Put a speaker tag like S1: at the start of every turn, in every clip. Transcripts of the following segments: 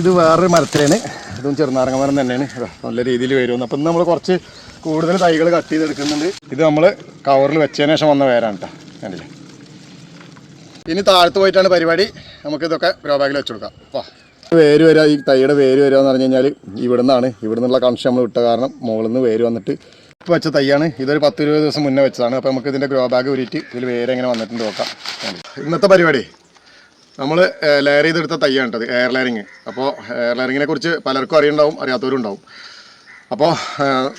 S1: ഇത് വേറൊരു മരത്തിലാണ്. ഇതും ചെറുനാരങ്ങ മരം തന്നെയാണ്. നല്ല രീതിയിൽ വരുമെന്ന് അപ്പം നമ്മൾ കുറച്ച് കൂടുതൽ തൈകൾ കട്ട് ചെയ്തെടുക്കുന്നുണ്ട്. ഇത് നമ്മൾ കവറിൽ വെച്ചതിന് ശേഷം വന്ന വേരാണ് കേട്ടോ കണ്ടില്ലേ? ഇനി താഴത്ത് പോയിട്ടാണ് പരിപാടി. നമുക്കിതൊക്കെ ഗ്രോ ബാഗിൽ വെച്ച് കൊടുക്കാം. വാ. വേര് വരിക ഈ തൈയുടെ വേര് വരിക എന്ന് പറഞ്ഞു കഴിഞ്ഞാൽ ഇവിടെ നിന്നാണ് ഇവിടെ നിന്നുള്ള കണക്ഷൻ നമ്മൾ വിട്ട കാരണം മുകളിൽ നിന്ന് വേര് വന്നിട്ട് ഇപ്പോൾ വെച്ച തൈയാണ്. ഇതൊരു പത്ത് ഇരുപത് ദിവസം മുന്നേ വെച്ചതാണ്. അപ്പോൾ നമുക്ക് ഇതിന്റെ ഗ്രോ ബാഗ് ഉരുട്ടി ഇതിൽ വേര് എങ്ങനെ വന്നിട്ടുണ്ട് നോക്കാം. ഇന്നത്തെ പരിപാടി. നമ്മൾ ലെയർ ചെയ്തെടുത്ത തയ്യാണ് കേട്ടത് എയർ ലെയറിങ് അപ്പോൾ എയർ ലെയറിങ്ങിനെ കുറിച്ച് പലർക്കും അറിയുണ്ടാവും അറിയാത്തവരും ഉണ്ടാവും. അപ്പോൾ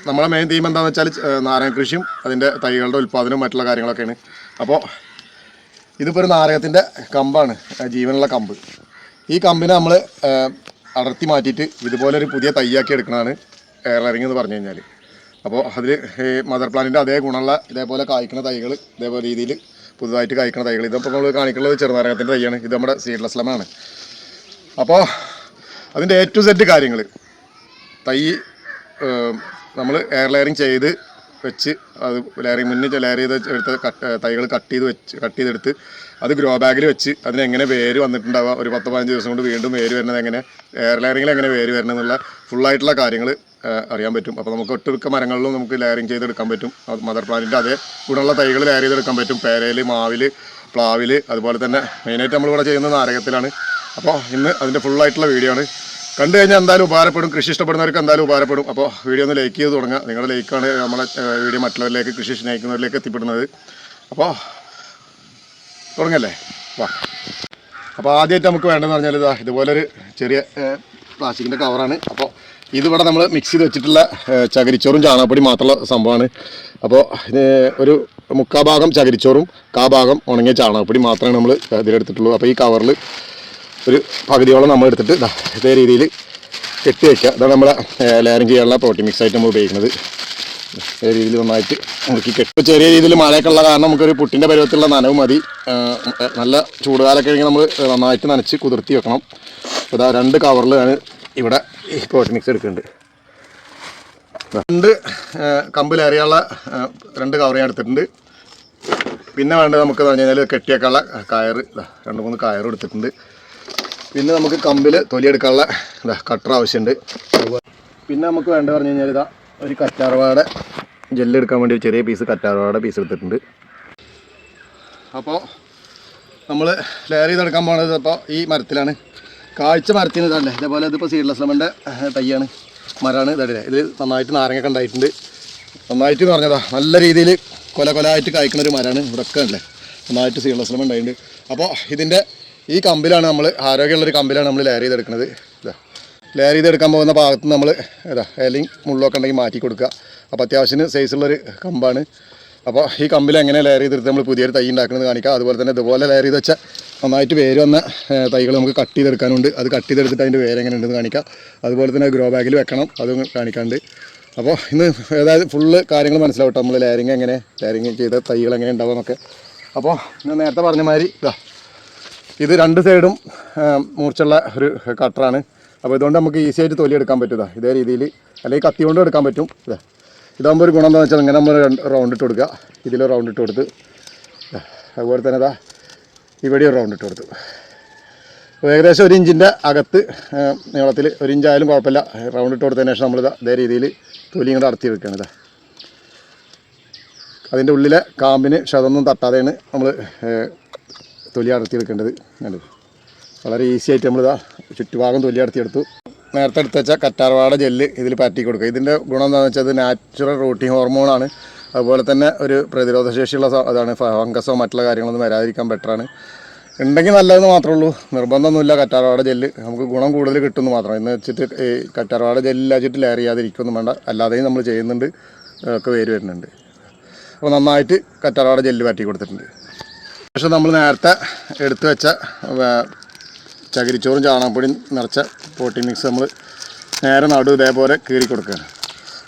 S1: നമ്മളെ മെയിൻ തീം എന്താണെന്ന് വെച്ചാൽ നാരങ്ങ കൃഷിയും അതിന്റെ തൈകളുടെ ഉൽപ്പാദനവും മറ്റുള്ള കാര്യങ്ങളൊക്കെയാണ്. അപ്പോൾ ഇതിപ്പോൾ ഒരു നാരകത്തിന്റെ കമ്പാണ് ജീവനുള്ള കമ്പ്. ഈ കമ്പിനെ നമ്മൾ അടർത്തി മാറ്റിയിട്ട് ഇതുപോലൊരു പുതിയ തൈയാക്കി എടുക്കണതാണ് എയർ ലെയറിങ് എന്ന് പറഞ്ഞു കഴിഞ്ഞാൽ അപ്പോൾ അതിൽ മദർ പ്ലാന്റിന്റെ അതേ ഗുണമുള്ള ഇതേപോലെ കായ്ക്കുന്ന തൈകൾ ഇതേപോലെ രീതിയിൽ പുതുതായിട്ട് കായ്ക്കണ തൈകൾ. ഇതിപ്പോൾ നമ്മൾ കാണിക്കുന്നത് ചെറുനാരകത്തിന്റെ തൈയാണ്. ഇത് നമ്മുടെ സീഡ്ലെസ് ലമാണ് അപ്പോൾ അതിന്റെ എ ടു സെഡ് കാര്യങ്ങൾ തൈ നമ്മൾ എയർ ലെയറിങ് ചെയ്ത് വെച്ച് അത് ലെയറിങ് മുന്നേ ലെയർ ചെയ്ത് എടുത്ത കട്ട് തൈകൾ കട്ട് ചെയ്ത് വെച്ച് കട്ട് ചെയ്തെടുത്ത് അത് ഗ്രോ ബാഗിൽ വെച്ച് അതിനെങ്ങനെ വേര് വന്നിട്ടുണ്ടാവുക ഒരു പത്ത് പതിനഞ്ച് ദിവസം കൊണ്ട് വീണ്ടും വേര് വരുന്നത് എങ്ങനെ എയർ ലെയറിങ്ങിൽ എങ്ങനെ വേര് വരണമെന്നുള്ള എന്നുള്ള ഫുള്ളായിട്ടുള്ള കാര്യങ്ങൾ അറിയാൻ പറ്റും. അപ്പോൾ നമുക്ക് ഒട്ടുമിക്ക മരങ്ങളിലും നമുക്ക് ലെയറിങ് ചെയ്തെടുക്കാൻ പറ്റും. മദർ പ്ലാന്റിന്റെ അതേ ഗുണമുള്ള തൈകൾ ലെയർ ചെയ്തെടുക്കാൻ പറ്റും. പേരയിൽ മാവിൽ പ്ലാവിൽ അതുപോലെ തന്നെ മെയിനായിട്ട് നമ്മളിവിടെ ചെയ്യുന്നത് നാരകത്തിലാണ്. അപ്പോൾ ഇന്ന് അതിന്റെ ഫുള്ളായിട്ടുള്ള വീഡിയോ ആണ്. കണ്ടു കഴിഞ്ഞാൽ എന്തായാലും ഉപകാരപ്പെടും. കൃഷി ഇഷ്ടപ്പെടുന്നവർക്ക് എന്തായാലും ഉപകാരപ്പെടും. അപ്പോൾ വീഡിയോ ഒന്ന് ലൈക്ക് ചെയ്ത് തുടങ്ങുക. നിങ്ങളുടെ ലൈക്കാണ് നമ്മളെ വീഡിയോ മറ്റുള്ളവരിലേക്ക് കൃഷി സ്നേഹിക്കുന്നവരിലേക്ക് എത്തിപ്പെടുന്നത്. അപ്പോൾ തുടങ്ങല്ലേ? വാ. അപ്പോൾ ആദ്യമായിട്ട് നമുക്ക് വേണ്ടതെന്ന് പറഞ്ഞാൽ ഇതാ ഇതുപോലൊരു ചെറിയ പ്ലാസ്റ്റിക്കിന്റെ കവറാണ് അപ്പോൾ ഇതിവിടെ നമ്മൾ മിക്സ് ചെയ്ത് വെച്ചിട്ടുള്ള ചകരിച്ചോറും ചാണകപ്പൊടി മാത്രമുള്ള സംഭവമാണ്. അപ്പോൾ ഒരു മുക്കാ ഭാഗം ചകിരിച്ചോറും കാ ഭാഗം ഉണങ്ങിയ ചാണകപ്പൊടി മാത്രമേ നമ്മൾ ഇതിലെടുത്തിട്ടുള്ളൂ അപ്പോൾ ഈ കവറിൽ ഒരു പകുതിയോളം നമ്മൾ എടുത്തിട്ട് ഇതേ രീതിയിൽ കെട്ടി വയ്ക്കുക ഇതാണ് നമ്മുടെ ലെയറിങ് ചെയ്യാനുള്ള പ്രോട്ടീൻ മിക്സ് ആയിട്ട് നമ്മൾ ഉപയോഗിക്കുന്നത്. ഇതേ രീതിയിൽ നന്നായിട്ട് മുറുക്കി കെട്ടി. ചെറിയ രീതിയിൽ മഴയൊക്കെ ഉള്ള കാരണം നമുക്കൊരു പുട്ടിന്റെ പരുവത്തിലുള്ള നനവ് മതി. നല്ല ചൂടുകാലൊക്കെ ആണെങ്കിൽ നമ്മൾ നന്നായിട്ട് നനച്ച് കുതിർത്തി വെക്കണം. ഇതാ രണ്ട് കവറിലാണ് ഇവിടെ ഈ പ്രോട്ടീൻ മിക്സ് എടുക്കുന്നുണ്ട്. രണ്ട് കമ്പിലേറിയുള്ള കമ്പ് രണ്ട് കവർ ഞാൻ എടുത്തിട്ടുണ്ട്. പിന്നെ വേണ്ടത് നമുക്ക് പറഞ്ഞു കഴിഞ്ഞാൽ കെട്ടിയേക്കാനുള്ള കയർ രണ്ട് മൂന്ന് കയർ എടുത്തിട്ടുണ്ട്. പിന്നെ നമുക്ക് കമ്പിൽ തൊലിയെടുക്കാനുള്ള ഇതാ കട്ടർ ആവശ്യമുണ്ട്. പിന്നെ നമുക്ക് വേണ്ടത് പറഞ്ഞു കഴിഞ്ഞാൽ ഇതാ ഒരു കറ്റാർവാട ജെല്ലെടുക്കാൻ വേണ്ടി ഒരു ചെറിയ പീസ് കറ്റാർവാട പീസ് എടുത്തിട്ടുണ്ട്. അപ്പോൾ നമ്മൾ ലെയർ ചെയ്തെടുക്കാൻ പോകുന്നത് അപ്പോൾ ഈ മരത്തിലാണ്. കാഴ്ച മരത്തിന് ഇതല്ലേ ഇതേപോലെ ഇതിപ്പോൾ സീഡ്ലെസ് ലെമന്റെ തയ്യാണ് മരമാണ്. ഇതല്ലേ ഇതിൽ നന്നായിട്ട് നാരങ്ങയൊക്കെ ഉണ്ടായിട്ടുണ്ട്. നന്നായിട്ട് എന്ന് പറഞ്ഞതാ നല്ല രീതിയിൽ കൊല കൊലായിട്ട് കായ്ക്കുന്ന ഒരു മരമാണ് ഇവിടെയൊക്കെ അല്ലേ നന്നായിട്ട് സീഡ്ലെസ് ലെമൺ ഉണ്ടായിട്ടുണ്ട്. അപ്പോൾ ഇതിന്റെ ഈ കമ്പിലാണ് നമ്മൾ ആരോഗ്യമുള്ളൊരു കമ്പിലാണ് നമ്മൾ ലെയർ ചെയ്തെടുക്കുന്നത് ഇതാ. ലെയർ ചെയ്തെടുക്കാൻ പോകുന്ന ഭാഗത്ത് നമ്മൾ ഇതാ ഇലയും മുള്ളൊക്കെ ഉണ്ടെങ്കിൽ മാറ്റി കൊടുക്കുക അപ്പോൾ അത്യാവശ്യത്തിന് സൈസുള്ളൊരു കമ്പാണ്. അപ്പോൾ ഈ കമ്പിൽ എങ്ങനെ ലെയർ ചെയ്തെടുത്ത് നമ്മൾ പുതിയൊരു തൈ ഉണ്ടാക്കുന്നത് കാണിക്കാം. അതുപോലെ തന്നെ ഇതുപോലെ ലെയർ ചെയ്ത് വെച്ചാൽ നന്നായിട്ട് വേര് വന്ന തൈകൾ നമുക്ക് കട്ട് ചെയ്തെടുക്കാനുണ്ട്. അത് കട്ട് ചെയ്തെടുത്തിട്ട് അതിന്റെ വേര് എങ്ങനെ ഉണ്ടെന്ന് കാണിക്കാം. അതുപോലെ തന്നെ ഗ്രോ ബാഗിൽ വെക്കണം. അതും കാണിക്കാണ്ട്. അപ്പോൾ ഇന്ന് അതായത് ഫുള്ള് കാര്യങ്ങൾ മനസ്സിലാവട്ടെ. നമ്മൾ ലെയറിങ് എങ്ങനെ ലെയറിങ് ചെയ്ത തൈകൾ എങ്ങനെ ഉണ്ടാവുക എന്നൊക്കെ അപ്പോൾ ഞാൻ നേരത്തെ പറഞ്ഞ മാതിരി ഇതാ ഇത് രണ്ട് സൈഡും മൂർച്ചുള്ള ഒരു കട്ടറാണ് അപ്പോൾ ഇതുകൊണ്ട് നമുക്ക് ഈസി ആയിട്ട് തൊലി എടുക്കാൻ പറ്റും ഇതേ. രീതിയിൽ അല്ലെങ്കിൽ കത്തി കൊണ്ടും എടുക്കാൻ പറ്റും. ഇതാ. ഇതാകുമ്പോൾ ഒരു ഗുണം എന്താണെന്ന് വെച്ചാൽ ഇങ്ങനെ നമ്മൾ റൗണ്ട് ഇട്ട് കൊടുക്കുക. ഇതിൽ റൗണ്ട് ഇട്ട് കൊടുത്ത്. അതുപോലെ തന്നെ ഇതാ ഇവിടെ ഒരു റൗണ്ട് ഇട്ട് കൊടുത്തു. ഏകദേശം ഒരു ഇഞ്ചിന്റെ അകത്ത് നീളത്തിൽ ഒരു ഇഞ്ചായാലും കുഴപ്പമില്ല. റൗണ്ട് ഇട്ട് കൊടുത്തതിന് ശേഷം നമ്മൾ ഇതേ രീതിയിൽ തൊലി ഇങ്ങോട്ട് അടർത്തി വെക്കുകയാണ് ഇതാ അതിന്റെ ഉള്ളിലെ കാമ്പിന് ക്ഷതൊന്നും തട്ടാതെയാണ് നമ്മൾ തൊലി അടർത്തി വെക്കേണ്ടത്. കണ്ടത് വളരെ ഈസി ആയിട്ട് നമ്മളിതാ ചുറ്റുഭാഗം തൊലി അടർത്തിയെടുത്തു നേരത്തെ എടുത്ത് വെച്ച കറ്റാർവാട ജെല്ല് ഇതിൽ പാറ്റി കൊടുക്കുക. ഇതിന്റെ ഗുണം എന്താണെന്ന് വെച്ചാൽ നാച്ചുറൽ റൂട്ടിങ് ഹോർമോണാണ് അതുപോലെ തന്നെ ഒരു പ്രതിരോധ ശേഷിയുള്ള അതാണ് ഫംഗസോ മറ്റുള്ള കാര്യങ്ങളൊന്നും വരാതിരിക്കാൻ ബെറ്ററാണ് ഉണ്ടെങ്കിൽ നല്ലതെന്ന് മാത്രമേ ഉള്ളൂ. നിർബന്ധമൊന്നുമില്ല കറ്റാർവാട ജെല്ല്. നമുക്ക് ഗുണം കൂടുതൽ കിട്ടുമെന്ന് മാത്രം. എന്ന് വെച്ചിട്ട് ഈ കറ്റാർവാട ജെല്ല് വെച്ചിട്ട് ലെയർ ചെയ്യാതിരിക്കുമെന്നും വേണ്ട. അല്ലാതെയും നമ്മൾ ചെയ്യുന്നുണ്ട്. ഒക്കെ പേര് വരുന്നുണ്ട്. അപ്പോൾ നന്നായിട്ട് കറ്റാർവാട ജെല്ല് പാറ്റി കൊടുത്തിട്ടുണ്ട്. പക്ഷേ നമ്മൾ നേരത്തെ എടുത്തു വെച്ച ചകിരിച്ചോറും ചാണകപ്പൊടിയും നിറച്ച പ്രോട്ടീൻ മിക്സ് നമ്മൾ നേരെ നടു ഇതേപോലെ കീറി കൊടുക്കുകയാണ്.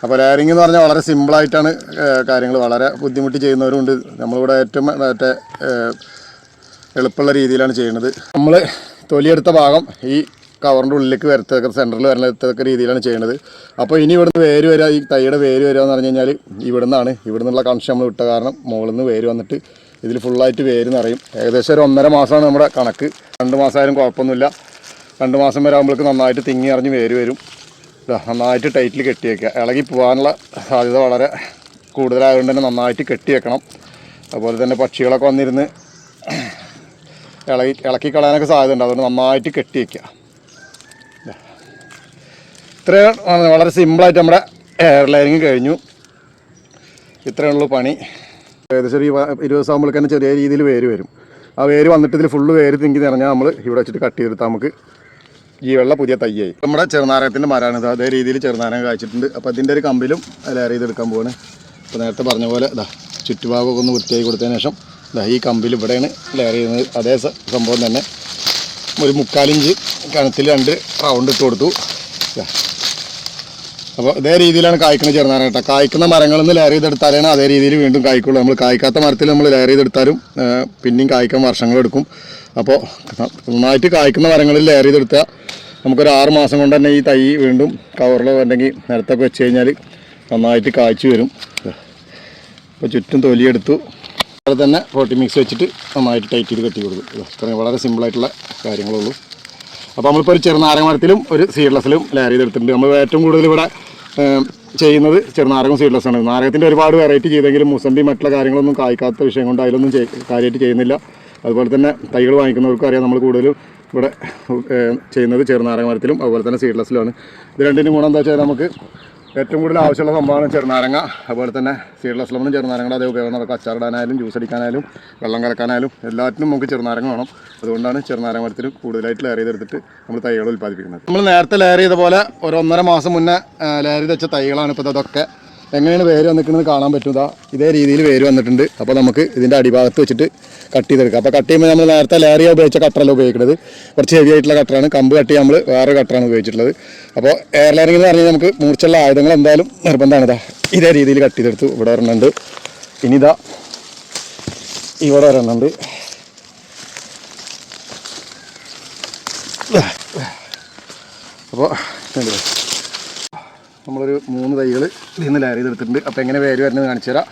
S1: അപ്പോൾ ലെയറിംഗ് എന്ന് പറഞ്ഞാൽ വളരെ സിമ്പിളായിട്ടാണ് കാര്യങ്ങൾ വളരെ ബുദ്ധിമുട്ടി ചെയ്യുന്നവരുണ്ട് നമ്മളിവിടെ ഏറ്റവും മറ്റേ എളുപ്പമുള്ള രീതിയിലാണ് ചെയ്യുന്നത്. നമ്മൾ തൊലിയെടുത്ത ഭാഗം ഈ കവറിന്റെ ഉള്ളിലേക്ക് വരത്തക്ക സെന്ററിൽ വരത്തക്ക രീതിയിലാണ് ചെയ്യുന്നത്. അപ്പോൾ ഇനി ഇവിടുന്ന് വേര് വരിക ഈ തൈയുടെ വേര് വരിക എന്ന് പറഞ്ഞു കഴിഞ്ഞാൽ ഇവിടുന്നാണ് ഇവിടുന്നുള്ള ഇവിടെ കണക്ഷൻ നമ്മൾ വിട്ട കാരണം മുകളിൽ നിന്ന് വേര് വന്നിട്ട് ഇതിൽ ഫുള്ളായിട്ട് വേര് നിറയും. ഏകദേശം ഒരു ഒന്നര മാസമാണ് നമ്മുടെ കണക്ക്. രണ്ട് മാസമായാലും കുഴപ്പമൊന്നുമില്ല. രണ്ട് മാസം വരെ ആകുമ്പോഴേക്ക് നന്നായിട്ട് തിങ്ങി അറിഞ്ഞ് വേര് വരും. നന്നായിട്ട് ടൈറ്റിൽ കെട്ടി വയ്ക്കുക ഇളകി പോകാനുള്ള സാധ്യത വളരെ കൂടുതലായതുകൊണ്ട് തന്നെ നന്നായിട്ട് കെട്ടി വെക്കണം അതുപോലെ തന്നെ പക്ഷികളൊക്കെ വന്നിരുന്ന് ഇളകി ഇളക്കി കളയാനൊക്കെ സാധ്യത ഉണ്ട് അതുകൊണ്ട് നന്നായിട്ട് കെട്ടി വയ്ക്കുക ഇത്രയും ആണ് വളരെ സിമ്പിളായിട്ട് നമ്മുടെ എയർ ലൈനിങ് കഴിഞ്ഞു. ഇത്രയേ ഉള്ളൂ പണി. ഏകദേശം ഒരു ഇരുപ- ഇരുപത് ദിവസം തന്നെ ചെറിയ രീതിയിൽ വേര് വരും. ആ വേര് വന്നിട്ട് ഇതിൽ ഫുള്ള് വേര് തിങ്കി നിറഞ്ഞാൽ നമ്മൾ ഇവിടെ വെച്ചിട്ട് കട്ട് ചെയ്തെടുത്താൽ നമുക്ക് ജീവെള്ള പുതിയ തയ്യായി. നമ്മുടെ ചെറുനാരകത്തിന്റെ മരമാണ് അതേ രീതിയിൽ ചെറുനാരകം കാഴ്ചിട്ടുണ്ട് അപ്പോൾ അതിന്റെ ഒരു കമ്പിലും ലെയർ ചെയ്തെടുക്കാൻ പോവാണ്. അപ്പോൾ നേരത്തെ പറഞ്ഞ പോലെ ഇതാ ചുറ്റുഭാഗമൊക്കെ ഒന്ന് വൃത്തിയാക്കി കൊടുത്തതിന് ശേഷം ഇതാ ഈ കമ്പിൽ ഇവിടെയാണ് ലെയർ ചെയ്യുന്നത്. അതേ സംഭവം തന്നെ. ഒരു മുക്കാലിഞ്ച് കണത്തിൽ രണ്ട് റൗണ്ട് ഇട്ട് കൊടുത്തു. അപ്പോൾ ഇതേ രീതിയിലാണ് കായ്ക്കുന്ന ചെറുനാരങ്ങ കേട്ടോ. കായ്ക്കുന്ന മരങ്ങളിൽ നിന്ന് ലെയർ ചെയ്തെടുത്താലാണ് അതേ രീതിയിൽ വീണ്ടും കായ്ക്കുള്ളൂ. നമ്മൾ കായ്ക്കാത്ത മരത്തിൽ നമ്മൾ ലെയർ ചെയ്തെടുത്താലും പിന്നെയും കായ്ക്കാൻ വർഷങ്ങളെടുക്കും അപ്പോൾ നന്നായിട്ട് കായ്ക്കുന്ന മരങ്ങളിൽ ലെയർ ചെയ്തെടുത്താൽ നമുക്കൊരു ആറ് മാസം കൊണ്ട് തന്നെ ഈ തൈ വീണ്ടും കവറിലോ അല്ലെങ്കിൽ നിരത്തൊക്കെ വെച്ച് കഴിഞ്ഞാൽ നന്നായിട്ട് കായ്ച്ചു വരും. അപ്പോൾ ചുറ്റും തൊലിയെടുത്തു. അതുപോലെ തന്നെ പ്രോട്ടീൻ മിക്സ് വെച്ചിട്ട് നന്നായിട്ട് ടൈറ്റ് ചെയ്ത് കെട്ടി കൊടുക്കും ഇത് ഇത്രയും വളരെ സിമ്പിളായിട്ടുള്ള കാര്യങ്ങളുള്ളൂ അപ്പോൾ നമ്മളിപ്പോൾ ഒരു ചെറുനാരകമരത്തിലും ഒരു സീഡ്ലെസ്സിലും ലെയർ ചെയ്തെടുത്തിട്ടുണ്ട്. നമ്മൾ ഏറ്റവും കൂടുതൽ ഇവിടെ ചെയ്യുന്നത് ചെറുനാരകം സീഡ്ലെസ് ആണ്. നാരകത്തിന്റെ ഒരുപാട് വെറൈറ്റി ചെയ്തെങ്കിലും മുസമ്പി മറ്റുള്ള കാര്യങ്ങളൊന്നും കായ്ക്കാത്ത വിഷയം കൊണ്ട് അതിലൊന്നും കാര്യമായിട്ട് ചെയ്യുന്നില്ല. അതുപോലെ തന്നെ തൈകൾ വാങ്ങിക്കുന്നവർക്കും അറിയാം നമ്മൾ കൂടുതലും ഇവിടെ ചെയ്യുന്നത് ചെറുനാരങ്ങ മരത്തിലും അതുപോലെ തന്നെ സീഡ്ലെസ്സിലുമാണ് ഇത് രണ്ടിനും ഗുണം എന്താ വെച്ചാൽ നമുക്ക് ഏറ്റവും കൂടുതൽ ആവശ്യമുള്ള സംഭവമാണ് ചെറുനാരങ്ങ അതുപോലെ തന്നെ സീഡ്ലെസ് ലെമണും ചെറുനാരങ്ങളുടെ അതേ ഉപയോഗം നമുക്ക് അച്ചാറിടാനായാലും ജ്യൂസ് അടിക്കാനായാലും വെള്ളം കലക്കാനായാലും എല്ലാറ്റിനും നമുക്ക് ചെറുനാരങ്ങ വേണം. അതുകൊണ്ടാണ് ചെറുനാരങ്ങ മരത്തിൽ കൂടുതലായിട്ട് ലെയർ ചെയ്തെടുത്തിട്ട് നമ്മൾ തൈകൾ ഉൽപ്പാദിപ്പിക്കുന്നത്. നമ്മൾ നേരത്തെ ലെയർ ചെയ്ത പോലെ ഒരു ഒന്നര മാസം മുന്നേ ലെയർ ചെയ്ത് വെച്ച തൈകളാണ് ഇപ്പോൾ ഇതൊക്കെ. എങ്ങനെയാണ് വേര് വന്നിരിക്കുന്നത് കാണാൻ പറ്റുക ഇതേ രീതിയിൽ വേര് വന്നിട്ടുണ്ട്. അപ്പോൾ നമുക്ക് ഇതിന്റെ അടിഭാഗത്ത് വെച്ചിട്ട് കട്ട് ചെയ്തെടുക്കാം. അപ്പോൾ കട്ട് ചെയ്യുമ്പോൾ നമ്മൾ നേരത്തെ ലേറിയ ഉപയോഗിച്ച കട്ടറല്ല ഉപയോഗിക്കുന്നത്. കുറച്ച് ഹെവി ആയിട്ടുള്ള കട്ടറാണ്. കമ്പ് കട്ട് ചെയ്യാൻ നമ്മൾ വേറെ കട്ടറാണ് ഉപയോഗിച്ചിട്ടുള്ളത്. അപ്പോൾ എയർ ലൈനിങ് എന്ന് പറഞ്ഞാൽ നമുക്ക് മൂർച്ചുള്ള ആയുധങ്ങൾ എന്തായാലും നിർബന്ധമാണ്. ഇതാ ഇതേ രീതിയിൽ കട്ട് ചെയ്തെടുത്തു. ഇവിടെ ഇനി ഇതാ ഇവിടെ വരണുണ്ട് അപ്പോൾ നമ്മളൊരു മൂന്ന് തൈകൾ ഇതിൽ നിന്ന് ചെയ്തെടുത്തിട്ടുണ്ട്. അപ്പോൾ എങ്ങനെ വേര് വരുന്നത് കാണിച്ചു തരാം.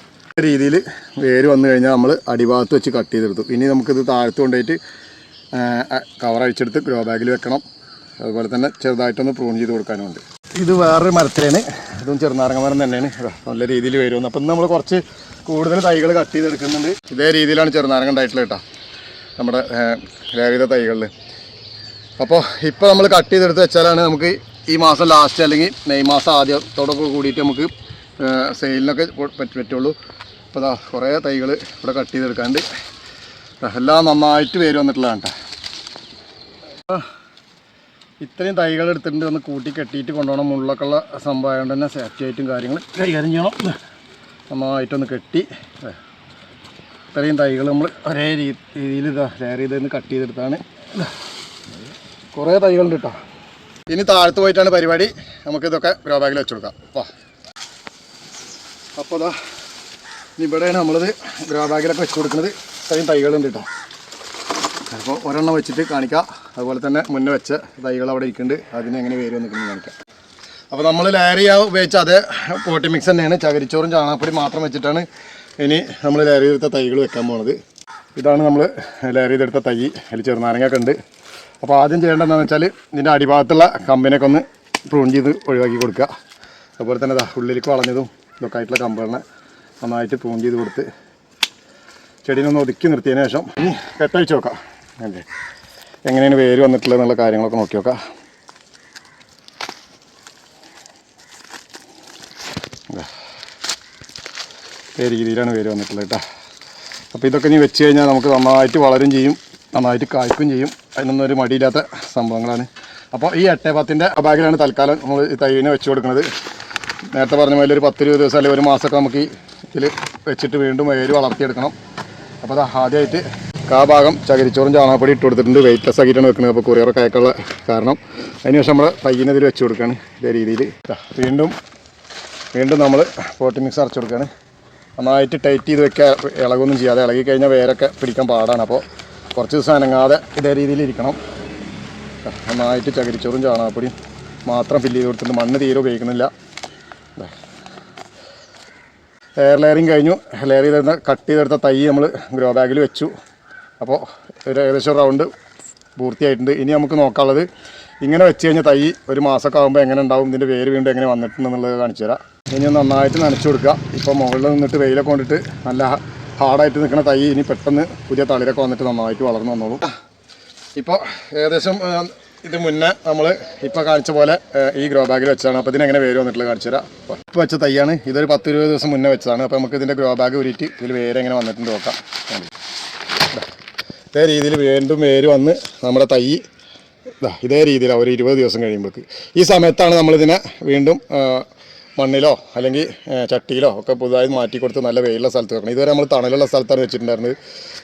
S1: രീതിയിൽ വേര് വന്നു കഴിഞ്ഞാൽ നമ്മൾ അടിഭാഗത്ത് വെച്ച് കട്ട് ചെയ്തെടുത്തു. ഇനി നമുക്കിത് താഴത്ത് കൊണ്ടുപോയിട്ട് കവർ അഴിച്ചെടുത്ത് ഗ്രോ ബാഗിൽ വെക്കണം. അതുപോലെ തന്നെ ചെറുതായിട്ടൊന്ന് പ്രൂൺ ചെയ്ത് കൊടുക്കാനുണ്ട് ഇത് വേറൊരു മരത്തിലാണ്. ഇതും ചെറുനാരങ്ങ മരം തന്നെയാണ് നല്ല രീതിയിൽ വരുമെന്ന് അപ്പം നമ്മൾ കുറച്ച് കൂടുതൽ തൈകൾ കട്ട് ചെയ്തെടുക്കുന്നുണ്ട്. ഇതേ രീതിയിലാണ് ചെറുനാരങ്ങ ഉണ്ടായിട്ടുള്ളത് കേട്ടോ. നമ്മുടെ ചെയ്ത തൈകളിൽ അപ്പോൾ ഇപ്പോൾ നമ്മൾ കട്ട് ചെയ്തെടുത്ത് വെച്ചാലാണ് നമുക്ക് ഈ മാസം ലാസ്റ്റ് അല്ലെങ്കിൽ മെയ് മാസം ആദ്യത്തോടൊക്കെ കൂടിയിട്ട് നമുക്ക് സെയിലിനൊക്കെ പറ്റ പറ്റുള്ളൂ. അപ്പോൾ അതാ കുറേ തൈകൾ ഇവിടെ കട്ട് ചെയ്തെടുക്കാണ്ട്. ദാ എല്ലാം നന്നായിട്ട് പേര് വന്നിട്ടുള്ളതാണ് കേട്ടോ ഇത്രയും തൈകൾ എടുത്തിട്ടുണ്ട്. ഒന്ന് കൂട്ടി കെട്ടിയിട്ട് കൊണ്ടുപോകണം. മുള്ളൊക്കെ ഉള്ള സംഭവം ആയതുകൊണ്ട് തന്നെ സേഫ്റ്റി ആയിട്ടും കാര്യങ്ങൾ കൈകാര്യം ചെയ്യണം. നന്നായിട്ടൊന്ന് കെട്ടി. ദാ ഇത്രയും തൈകൾ നമ്മൾ ഒരേ രീതിയിൽ ഇതാ ലെയർ ചെയ്ത് കട്ട് ചെയ്തെടുത്താണ്. ദാ കുറേ തൈകളുണ്ട് കേട്ടോ ഇനി താഴത്ത് പോയിട്ടാണ് പരിപാടി. നമുക്കിതൊക്കെ ഗ്രോ ബാഗിൽ വെച്ച് കൊടുക്കാം. വാ. അപ്പോൾ അതാ ഇവിടെയാണ് നമ്മളിത് ഗ്രോ ബാഗിലൊക്കെ വെച്ച് കൊടുക്കുന്നത്. ഇത്രയും തൈകളുണ്ട് കേട്ടോ അപ്പോൾ ഒരെണ്ണം വെച്ചിട്ട് കാണിക്കാം. അതുപോലെ തന്നെ മുന്നേ വെച്ച തൈകൾ അവിടെ ഇരിക്കുന്നുണ്ട്. അതിന് എങ്ങനെ വേര് നിൽക്കുന്നത് കാണിക്കാം. അപ്പോൾ നമ്മൾ ലെയർ ചെയ്യാൻ ഉപയോഗിച്ച അതേ പോട്ടി മിക്സ് തന്നെയാണ്. ചകരിച്ചോറും ചാണകപ്പൊടി മാത്രം വെച്ചിട്ടാണ് ഇനി നമ്മൾ ചെയ്തെടുത്ത തൈകൾ വെക്കാൻ പോണത്. ഇതാണ് നമ്മൾ ലെയർ ചെയ്തെടുത്ത തൈ. അതിൽ ചെറുനാരങ്ങയൊക്കെ ഉണ്ട്. അപ്പോൾ ആദ്യം ചെയ്യേണ്ടതെന്ന് വെച്ചാൽ ഇതിന്റെ അടിഭാഗത്തുള്ള കമ്പിനൊക്കെ ഒന്ന് പ്രൂൺ ചെയ്ത് ഒഴിവാക്കി കൊടുക്കുക. അതുപോലെ തന്നെ ഉള്ളിലേക്ക് വളഞ്ഞതും ഇതൊക്കെ ആയിട്ടുള്ള കമ്പുകളെ നന്നായിട്ട് പ്രൂൺ ചെയ്ത് കൊടുത്ത് ചെടീനൊന്ന് ഒതുക്കി നിർത്തിയതിന് ശേഷം ഇനി കെട്ടഴിച്ച് നോക്കാം അല്ലേ? എങ്ങനെയാണ് വേര് വന്നിട്ടുള്ളത് എന്നുള്ള കാര്യങ്ങളൊക്കെ നോക്കി നോക്കാം രീതിയിലാണ് വേര് വന്നിട്ടുള്ളത് കേട്ടോ. അപ്പോൾ ഇതൊക്കെ ഇനി വെച്ച് കഴിഞ്ഞാൽ നമുക്ക് നന്നായിട്ട് വളരും ചെയ്യും നന്നായിട്ട് കായ്ക്കും ചെയ്യും. അതിനൊന്നും ഒരു മടിയില്ലാത്ത സംഭവങ്ങളാണ്. അപ്പോൾ ഈ എട്ടേ പത്തിന്റെ ബാഗിലാണ് തൽക്കാലം നമ്മൾ ഈ തൈവിനെ വെച്ച് കൊടുക്കുന്നത്. നേരത്തെ പറഞ്ഞ പോലെ ഒരു പത്ത് ഇരുപത് ദിവസം അല്ലെങ്കിൽ ഒരു മാസമൊക്കെ നമുക്ക് ഇതിൽ വെച്ചിട്ട് വീണ്ടും വേര് വളർത്തിയെടുക്കണം. അപ്പോൾ അത് ആദ്യമായിട്ട് കാ ഭാഗം ചകിരിച്ചോറും ചാണകപ്പൊടി ഇട്ട് കൊടുത്തിട്ടുണ്ട്. വെയിറ്റ്ലെസ് ആക്കിയിട്ടാണ് വെക്കുന്നത്. അപ്പോൾ കൊറിയറൊക്കെ അയക്കുള്ള കാരണം. അതിനുശേഷം നമ്മൾ തൈയിനെ ഇതിൽ വെച്ച് കൊടുക്കുകയാണ്. ഇതേ രീതിയിൽ. വീണ്ടും വീണ്ടും നമ്മൾ പോട്ടി മിക്സ് അരച്ചു കൊടുക്കുകയാണ്. നന്നായിട്ട് ടൈറ്റ് ചെയ്ത് വെക്കുക ഇളകൊന്നും ചെയ്യാതെ ഇളകി കഴിഞ്ഞാൽ വേരൊക്കെ പിടിക്കാൻ പാടാണ്. അപ്പോൾ കുറച്ച് ദിവസം അനങ്ങാതെ ഇതേ രീതിയിൽ ഇരിക്കണം. നന്നായിട്ട് ചകിരിച്ചോറും ചാണകപ്പൊടിയും മാത്രം ഫില്ല് ചെയ്ത് കൊടുത്തിട്ട് മണ്ണ് തീരെ ഉപയോഗിക്കുന്നില്ല. എയർ ലെയറിങ് കഴിഞ്ഞു. ലെയർ ചെയ്തെടുത്ത കട്ട് ചെയ്തെടുത്ത തൈ നമ്മൾ ഗ്രോ ബാഗിൽ വെച്ചു. അപ്പോൾ ഒരു ഏകദേശം റൗണ്ട് പൂർത്തിയായിട്ടുണ്ട്. ഇനി നമുക്ക് നോക്കാനുള്ളത് ഇങ്ങനെ വെച്ച് കഴിഞ്ഞാൽ തൈ ഒരു മാസമൊക്കെ ആകുമ്പോൾ എങ്ങനെ ഉണ്ടാവും ഇതിന്റെ വേര് വീണ്ടും എങ്ങനെ വന്നിട്ടുണ്ടെന്നുള്ളത് കാണിച്ചു തരാം. ഇനി നന്നായിട്ട് നനച്ചു കൊടുക്കുക. ഇപ്പോൾ മുകളിൽ നിന്നിട്ട് വെയിലൊക്കെ കൊണ്ടിട്ട് നല്ല ഹാർഡായിട്ട് നിൽക്കുന്ന തൈ ഇനി പെട്ടെന്ന് പുതിയ തളിരൊക്കെ വന്നിട്ട് നന്നായിട്ട് വളർന്നു വന്നോളൂ. ഇപ്പോൾ ഏകദേശം ഇത് മുന്നേ നമ്മൾ ഇപ്പോൾ കാണിച്ച പോലെ ഈ ഗ്രോ ബാഗിൽ വെച്ചതാണ്. അപ്പോൾ ഇതിനെങ്ങനെ വേര് വന്നിട്ടുള്ളത് കാണിച്ചു തരാം. ഇപ്പോൾ വെച്ച തൈയാണ്. ഇതൊരു പത്ത് ഇരുപത് ദിവസം മുന്നേ വെച്ചതാണ്. അപ്പോൾ നമുക്ക് ഇതിന്റെ ഗ്രോ ബാഗ് ഉരുട്ടി ഇതിൽ വേര് എങ്ങനെ വന്നിട്ടുണ്ട് നോക്കാം. ഇതേ രീതിയിൽ വീണ്ടും വേര് വന്ന് നമ്മുടെ തൈ ഇതാ ഇതേ രീതിയിലാണ് ഒരു ഇരുപത് ദിവസം കഴിയുമ്പോഴേക്ക് ഈ സമയത്താണ് നമ്മളിതിനെ വീണ്ടും മണ്ണിലോ അല്ലെങ്കിൽ ചട്ടിയിലോ ഒക്കെ പുതുതായി മാറ്റി കൊടുത്ത് നല്ല വെയിലുള്ള സ്ഥലത്ത് വെക്കണം. ഇതുവരെ നമ്മൾ തണലുള്ള സ്ഥലത്താണ് വെച്ചിട്ടുണ്ടായിരുന്നത്.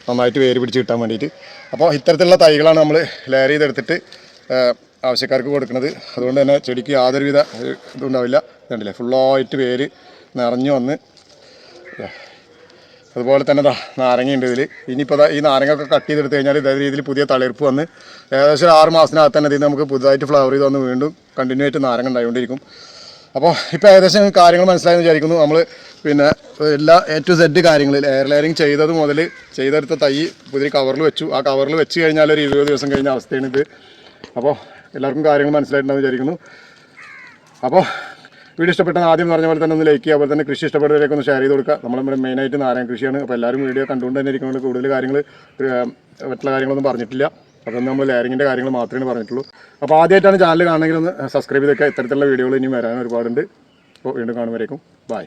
S1: നന്നായിട്ട് വേര് പിടിച്ച് കിട്ടാൻ വേണ്ടിയിട്ട്. അപ്പോൾ ഇത്തരത്തിലുള്ള തൈകളാണ് നമ്മൾ ലെയർ ചെയ്തെടുത്തിട്ട് ആവശ്യക്കാർക്ക് കൊടുക്കുന്നത്. അതുകൊണ്ട് തന്നെ ചെടിക്ക് യാതൊരുവിധ ഏഹ്, ഇതും ഉണ്ടാവില്ല. കണ്ടില്ലേ? ഫുള്ളായിട്ട് വേര് നിറഞ്ഞു വന്ന് അതുപോലെ തന്നെ നാരങ്ങയുണ്ട് ഇതിൽ ഇനിയിപ്പോൾ ഈ നാരങ്ങയൊക്കെ കട്ട് ചെയ്തെടുത്ത് കഴിഞ്ഞാൽ ഇതേ രീതിയിൽ പുതിയ തളിർപ്പ് വന്ന് ഏകദേശം ആറ് മാസത്തിനകത്ത് തന്നെ ഇതിൽ നമുക്ക് പുതുതായിട്ട് ഫ്ലവർ ചെയ്ത് വന്ന് വീണ്ടും കണ്ടിന്യൂ ആയിട്ട് നാരങ്ങ ഉണ്ടായിക്കൊണ്ടിരിക്കും. അപ്പോൾ ഇപ്പോൾ ഏകദേശം കാര്യങ്ങൾ മനസ്സിലായെന്ന് വിചാരിക്കുന്നു. നമ്മൾ പിന്നെ എല്ലാ എ ടു സെഡ് കാര്യങ്ങളിൽ എയർ ലെയറിങ് ചെയ്തത് മുതൽ ചെയ്തെടുത്ത തൈ പുതിയ കവറിൽ വെച്ചു. ആ കവറിൽ വെച്ച് കഴിഞ്ഞാൽ ഒരു ഇരുപത് ദിവസം കഴിഞ്ഞ അവസ്ഥയാണ് ഇത്. അപ്പോൾ എല്ലാവർക്കും കാര്യങ്ങൾ മനസ്സിലായിട്ടുണ്ടെന്ന് വിചാരിക്കുന്നു. അപ്പോൾ വീഡിയോ ഇഷ്ടപ്പെട്ടാൽ ആദ്യം പറഞ്ഞ പോലെ തന്നെ ഒന്ന് ലൈക്ക് ചെയ്യുക. അതുപോലെ തന്നെ കൃഷി ഇഷ്ടപ്പെട്ടവരൊക്കെ ഒന്ന് ഷെയർ ചെയ്ത് കൊടുക്കുക. നമ്മൾ നമ്മുടെ മെയിനായിട്ട് നാരായണ കൃഷിയാണ്. അപ്പോൾ എല്ലാവരും വീഡിയോ കണ്ടുകൊണ്ട് തന്നെ ഇരിക്കുന്നത് കൂടുതൽ കാര്യങ്ങൾ മറ്റുള്ള കാര്യങ്ങളൊന്നും പറഞ്ഞിട്ടില്ല. അപ്പോൾ നമ്മൾ ലെയറിങ്ങിന്റെ കാര്യങ്ങൾ മാത്രമേ പറഞ്ഞിട്ടുള്ളൂ. അപ്പോൾ ആദ്യമായിട്ടാണ് ചാനൽ കാണണമെങ്കിൽ ഒന്ന് സബ്സ്ക്രൈബ് ചെയ്തൊക്കെ ഇത്തരത്തിലുള്ള വീഡിയോകൾ ഇനി വരാൻ ഒരുപാടുണ്ട്. അപ്പോൾ വീണ്ടും കാണുമ്പോഴേക്കും ബൈ